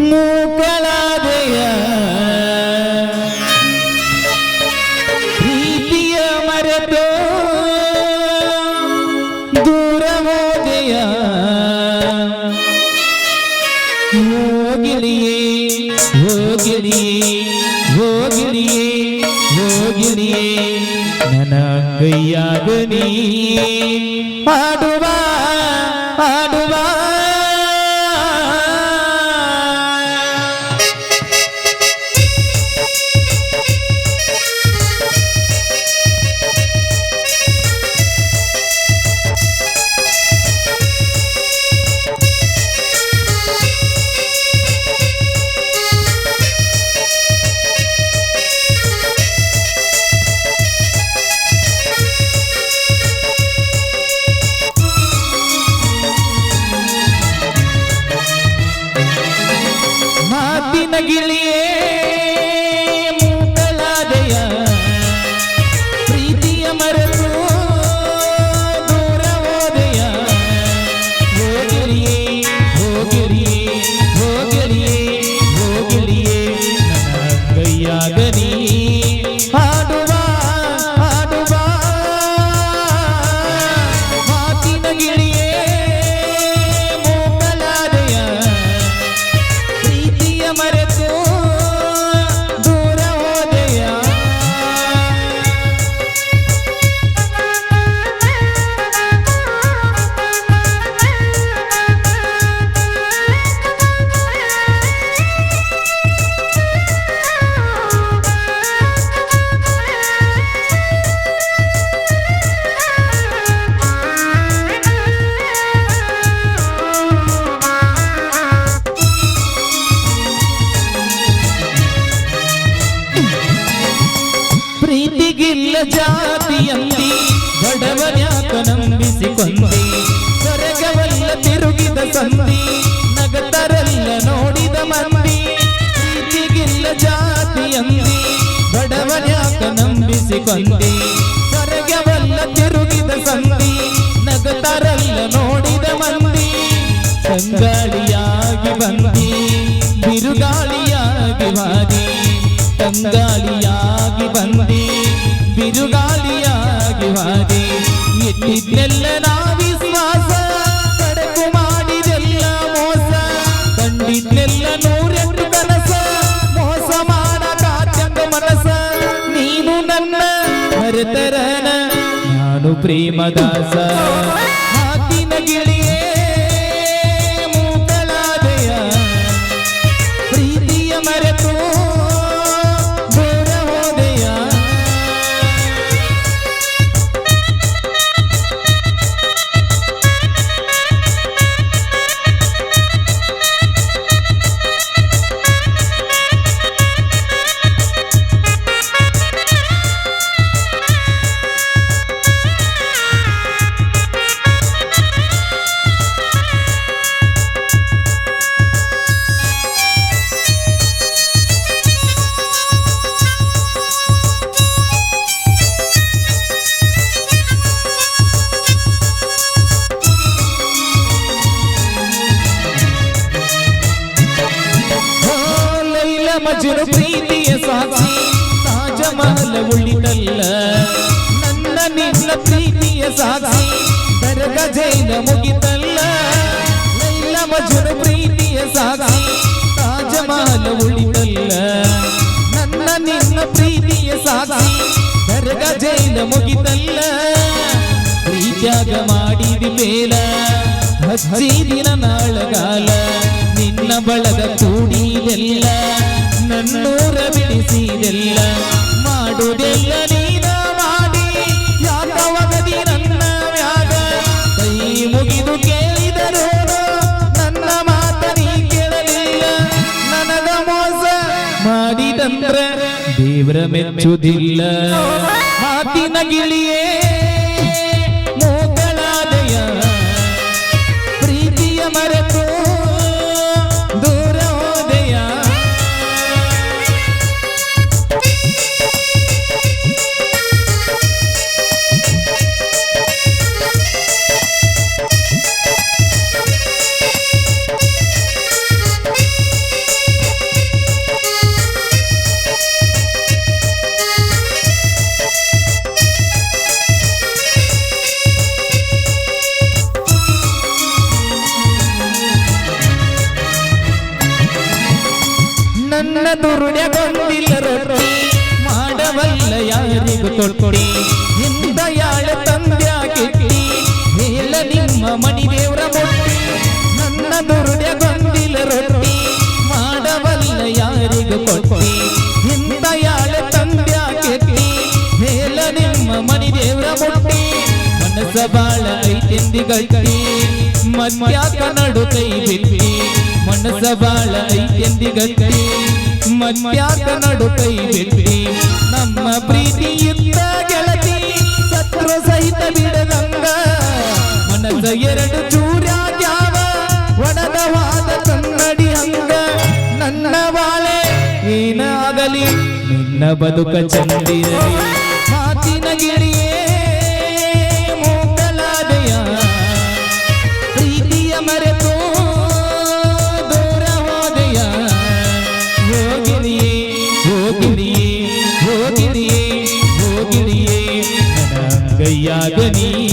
ಮೂಕಳಾದೆಯ ಪ್ರೀತಿಯ ಮರೆತು ದೂರ ಹೋದೆಯ ಹೋಗಿಳಿಯೇ ಹೋಗಿಳಿಯೇ ಹೋಗಿಳಿಯೇ ಹೋಗಿಳಿಯೇ ನನ್ನ ಕೈಯಾಗ ನೀ ಆಡುವ ಪ್ರೀತಿಗಿಲ್ಲ ಜಾತಿಯಲ್ಲಿ ಬಡವನ್ಯಾಕ ನಂಬಿಸಿಕೊಂಡಿ, ಸ್ವರ್ಗವಲ್ಲ ತಿರುಗಿದ ಸಂಧಿ ನಗತರೆಲ್ಲ ನೋಡಿದ ಮಂದಿ, ಪ್ರೀತಿಗಿಲ್ಲ ಜಾತಿಯಲ್ಲಿ ಬಡವನ್ಯಾಕ ನಂಬಿಸಿಕೊಂಡಿ, ಸ್ವರ್ಗವಲ್ಲ ತಿರುಗಿದ ಸಂಧಿ ನಗತರೆಲ್ಲ ನೋಡಿದ ಮಂದಿ, ತಂಗಾಳಿಯಾಗಿ ಬಂದಿ, ಬಿರುಗಾಳಿಯಾಗಿ ಬಾರಿ ತಂಗಾಳಿಯಾಗಿ ನಾನು ಪ್ರೇಮದಾಸ ಮಜುರು ಪ್ರೀತಿಯ ಸಾಕ್ಷಿ. ತಾಜಮಹಲ ಉಳಿದಲ್ಲ ನನ್ನ ನಿನ್ನ ಪ್ರೀತಿಯ ಸಾಕ್ಷಿ. ದರ್ಗ ಜೈನ ಮುಗಿತಲ್ಲ. ಲೈಲ ಮಜುರು ಪ್ರೀತಿಯ ಸಾಕ್ಷಿ. ತಾಜಮಹಲ ಉಳಿದಲ್ಲ ನನ್ನ ನಿನ್ನ ಪ್ರೀತಿಯ ಸಾಕ್ಷಿ. ದರ್ಗ ಜೈನ ಮುಗಿತಲ್ಲ. ಪ್ರೀತ್ಯಾಗ ಮಾಡಿದಿ ಮೇಲ. ದಿನ ನಾಳಗಾಲ. ನಿನ್ನ ಬಳಗ ಕೂಡಿದೆಲ್ಲ. ನನ್ನೂರ ಬಿಡಿಸಿದೆಲ್ಲ ಮಾಡುವುದೆಲ್ಲ ನೀನ ಮಾಡಿ. ಯಾಕವಗದಿ ನನ್ನ ವ್ಯಾಗ ಕೈ ಮುಗಿದು ಕೇಳಿದರು ನನ್ನ ಮಾತ ನೀ ಕೇಳಲಿಲ್ಲ. ನನಗ ಮೋಸ ಮಾಡಿದಂದ್ರ ದೇವರ ಮೆಚ್ಚುವುದಿಲ್ಲ ಮಾತಿನ ಗಿಳಿಯೇ ನನ್ನ ದುರುಡ್ಯಗೊಂದಿಲ್ಲ ರೊಟ್ಟಿ ಮಾಡವಲ್ಲ ಯಾರಿಗೂ ಕೊಟ್ಟಿ ಇಂದ ಯಾಳ ತಂದ್ಯಾ ಕಿಟ್ಟಿ ಹೇಳ ನಿಮ್ಮ ಮಣಿ ದೇವ್ರ ಮುಟ್ಟಿ ನನ್ನ ದುರುಡ್ಯಗೊಂದಿಲ್ಲ ರೊಟ್ಟಿ ಮಾಡವಲ್ಲ ಯಾರಿಗೂ ಕೊಟ್ಟಿ ಇಂದ ಯಾಳ ತಂದ್ಯಾ ಕಿಟ್ಟಿ ಹೇಳ ನಿಮ್ಮ ಮಣಿ ದೇವ್ರ ಮುಟ್ಟಿ ಮನಸ್ಸ ಬಾಳ ಐತೆಂದಿ ಗಟ್ಟಿ ಮತ್ಯಾಕ ನಡು ಕೈ ಬಿಟ್ಟಿ ಮನಸ್ಸ ಬಾಳ ಐತೆಂದಿ ಗಟ್ಟಿ. ಮತ್ಯಾಕ ನಡು ಕೈ ಬಿಟ್ಟಿ. ನಮ್ಮ ಪ್ರೀತಿ ಇದ್ದ ಗೆಳತಿ, ಸತ್ರು ಸಹಿತ ಬಿಡದಂಗ. ಮನಸ ಎರಡು ಚೂರ್ಯಾಗ್ಯಾವ ಒಡದವಾದ ಕನ್ನಡಿ ಹಂಗ. ನನ್ನ ಬಾಳೆ ಏನಾಗಲಿ, ನಿನ್ನ ಬದುಕ ಚಂದಿರಲಿ. ಮಾತಿನ ಗಿಳಿಯೇ गिरिए हो गैया गनी।